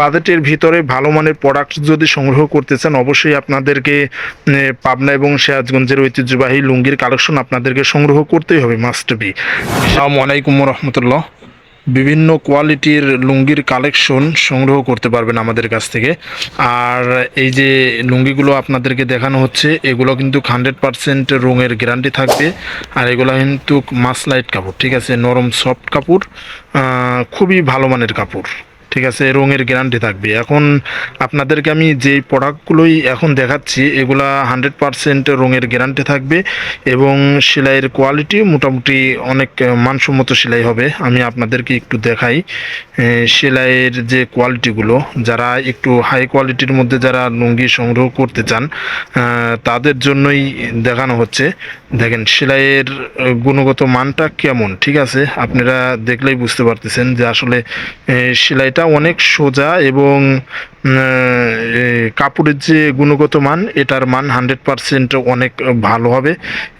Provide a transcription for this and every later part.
বাজেটের ভিতরে ভালো মানের প্রোডাক্ট যদি সংগ্রহ করতে চান, অবশ্যই আপনাদেরকে পাবনা এবং সিরাজগঞ্জের ঐতিহ্যবাহী লুঙ্গির কালেকশন আপনাদেরকে সংগ্রহ করতেই হবে মাস্ট বি আসসালামু আলাইকুম রহমতুল্লাহ বিভিন্ন কোয়ালিটির লুঙ্গির কালেকশন সংগ্রহ করতে পারবেন আমাদের কাছ থেকে। আর এই যে লুঙ্গিগুলো আপনাদেরকে দেখানো হচ্ছে, এগুলো কিন্তু হান্ড্রেড পারসেন্ট রঙের গ্যারান্টি থাকবে। আর এগুলো কিন্তু মাসলাইট কাপড়, ঠিক আছে? নরম সফট কাপড় খুবই ভালো মানের কাপড়। ঠিক আছে, রঙের গ্যারান্টি থাকবে। এখন আপনাদেরকে আমি যেই প্রোডাক্টগুলোই এখন দেখাচ্ছি, এগুলা হান্ড্রেড পারসেন্ট রঙের গ্যারান্টি থাকবে এবং সেলাইয়ের কোয়ালিটি মোটামুটি অনেক মানসম্মত সেলাই হবে। আমি আপনাদেরকে একটু দেখাই সেলাইয়ের যে কোয়ালিটিগুলো যারা একটু হাই কোয়ালিটির মধ্যে যারা লুঙ্গি সংগ্রহ করতে চান তাদের জন্যই দেখানো হচ্ছে। দেখেন, সেলাইয়ের গুণগত মানটা কেমন, ঠিক আছে? আপনারা দেখলেই বুঝতে পারতেছেন যে আসলে সেলাইটা অনেক সোজা এবং কাপড়ের যে গুণগত মান, এটার মান হান্ড্রেড পারসেন্ট অনেক ভালো হবে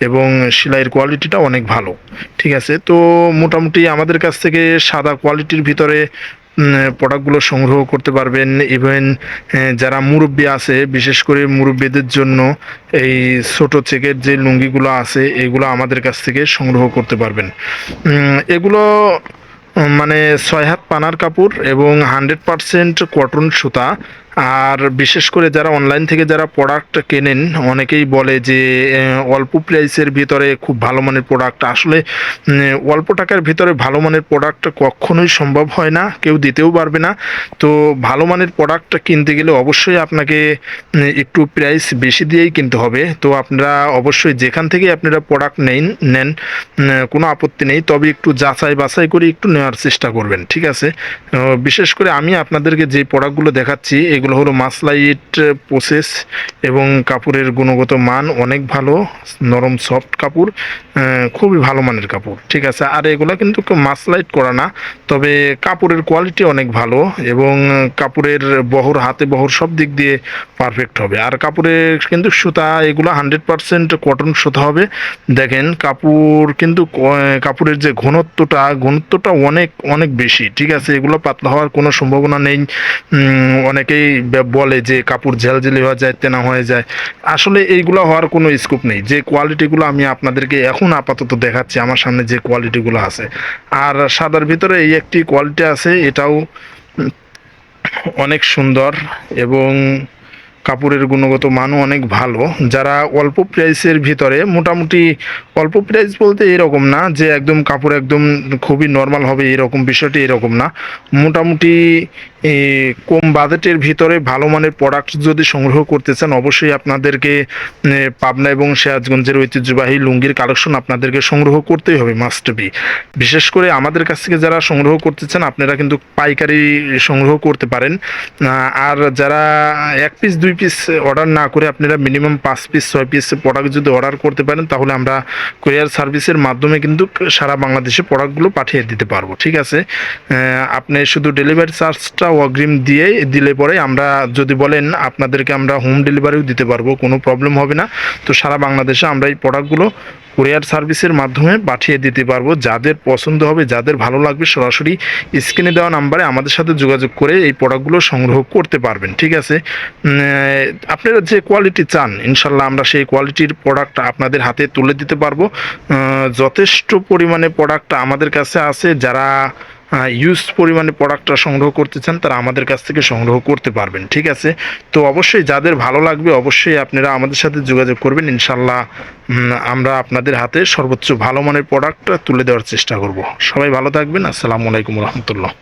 এবং সেলাইয়ের কোয়ালিটিটা অনেক ভালো, ঠিক আছে? তো মোটামুটি আমাদের কাছ থেকে সাদা কোয়ালিটির ভিতরে প্রোডাক্টগুলো সংগ্রহ করতে পারবেন। ইভেন যারা মুরব্বী আছে, বিশেষ করে মুরব্বীদের জন্য এই ছোট চেকের যে লুঙ্গিগুলো আছে, এগুলো আমাদের কাছ থেকে সংগ্রহ করতে পারবেন। এগুলো মানে ছয় হাত পানার কাপড় এবং হান্ড্রেড পারসেন্ট কটন সুতা। আর বিশেষ করে যারা অনলাইন থেকে যারা প্রোডাক্ট কেনেন, অনেকেই বলে যে অল্প প্রাইসের ভিতরে খুব ভালো মানের প্রোডাক্ট আসলে অল্প টাকার ভিতরে ভালো মানের প্রোডাক্ট কখনোই সম্ভব হয় না, কেউ দিতেও পারবে না। তো ভালো মানের প্রোডাক্ট কিনতে গেলে অবশ্যই আপনাকে একটু প্রাইস বেশি দিয়েই কিনতে হবে। তো আপনারা অবশ্যই যেখান থেকে আপনারা প্রোডাক্ট নেন নেন কোনো আপত্তি নেই। তবে একটু যাচাই বাছাই করে একটু নেওয়ার চেষ্টা করবেন, ঠিক আছে? বিশেষ করে আমি আপনাদেরকে যে প্রোডাক্টগুলো দেখাচ্ছি এগুলো হলো মাসলাইট প্রসেস এবং কাপড়ের গুণগত মান অনেক ভালো, নরম সফট কাপড় খুবই ভালো মানের কাপড়, ঠিক আছে? আর এগুলো কিন্তু মাসলাইট করা না, তবে কাপড়ের কোয়ালিটি অনেক ভালো এবং কাপড়ের বহর, হাতে বহর সব দিক দিয়ে পারফেক্ট হবে। আর কাপড়ের কিন্তু সুতা, এগুলো হান্ড্রেড পারসেন্ট কটন সুতা হবে। দেখেন, কাপড় কিন্তু কাপড়ের যে ঘনত্বটা ঘনত্বটা অনেক অনেক বেশি, ঠিক আছে? এগুলো পাতলা হওয়ার কোনো সম্ভাবনা নেই। অনেকেই বলে যে কাপড় ঝেলঝেলি হয়ে যায়, তেনা হয়ে যায়। আসলে এইগুলো হওয়ার কোনো স্কোপ নেই। যে কোয়ালিটিগুলো আমি আপনাদেরকে এখন আপাতত দেখাচ্ছি, আমার সামনে যে কোয়ালিটিগুলো আছে। আর সাদার ভিতরে এই একটি কোয়ালিটি আছে, এটাও অনেক সুন্দর এবং কাপড়ের গুণগত মানও অনেক ভালো। যারা অল্প প্রাইসের ভিতরে, মোটামুটি অল্প প্রাইস বলতে এরকম না যে একদম কাপড় একদম খুবই নর্মাল হবে, এরকম বিষয়টি এরকম না। মোটামুটি কম বাজেটের ভিতরে ভালো মানের প্রোডাক্ট যদি সংগ্রহ করতে চান, অবশ্যই আপনাদেরকে পাবনা এবং সিরাজগঞ্জের ঐতিহ্যবাহী লুঙ্গির কালেকশন আপনাদেরকে সংগ্রহ করতেই হবে মাস্ট বি বিশেষ করে আমাদের কাছ থেকে যারা সংগ্রহ করতে চান, আপনারা কিন্তু পাইকারি সংগ্রহ করতে পারেন। আর যারা এক পিস দুই পিস অর্ডার না করে আপনারা মিনিমাম পাঁচ পিস ছয় পিস প্রোডাক্ট যদি অর্ডার করতে পারেন, তাহলে আমরা কুরিয়ার সার্ভিসের মাধ্যমে কিন্তু সারা বাংলাদেশে প্রোডাক্টগুলো পাঠিয়ে দিতে পারব, ঠিক আছে? আপনি শুধু ডেলিভারি চার্জটা অগ্রিম দিয়ে দিলে পরে আমরা যদি বলেন আপনাদেরকে আমরা হোম ডেলিভারিও দিতে পারব, কোনো প্রবলেম হবে না। তো সারা বাংলাদেশে আমরা এই প্রোডাক্টগুলো কুরিয়ার সার্ভিসের মাধ্যমে পাঠিয়ে দিতে পারব। যাদের পছন্দ হবে, যাদের ভালো লাগবে, সরাসরি স্ক্রিনে দেওয়া নাম্বারে আমাদের সাথে যোগাযোগ করে এই প্রোডাক্টগুলো সংগ্রহ করতে পারবেন, ঠিক আছে? আপনারা যে কোয়ালিটি চান, ইনশাল্লাহ আমরা সেই কোয়ালিটির প্রোডাক্ট আপনাদের হাতে তুলে দিতে পারব। যথেষ্ট পরিমাণে প্রোডাক্ট আমাদের কাছে আছে। যারা ইউজ পরিমাণে প্রোডাক্টটা সংগ্রহ করতে চান, তারা আমাদের কাছ থেকে সংগ্রহ করতে পারবেন, ঠিক আছে? তো অবশ্যই যাদের ভালো লাগবে, অবশ্যই আপনারা আমাদের সাথে যোগাযোগ করবেন ইনশাল্লাহ আমরা আপনাদের হাতে সর্বোচ্চ ভালো মানের প্রোডাক্টটা তুলে দেওয়ার চেষ্টা করব। সবাই ভালো থাকবেন, আসসালামু আলাইকুম রহমতুল্লাহ।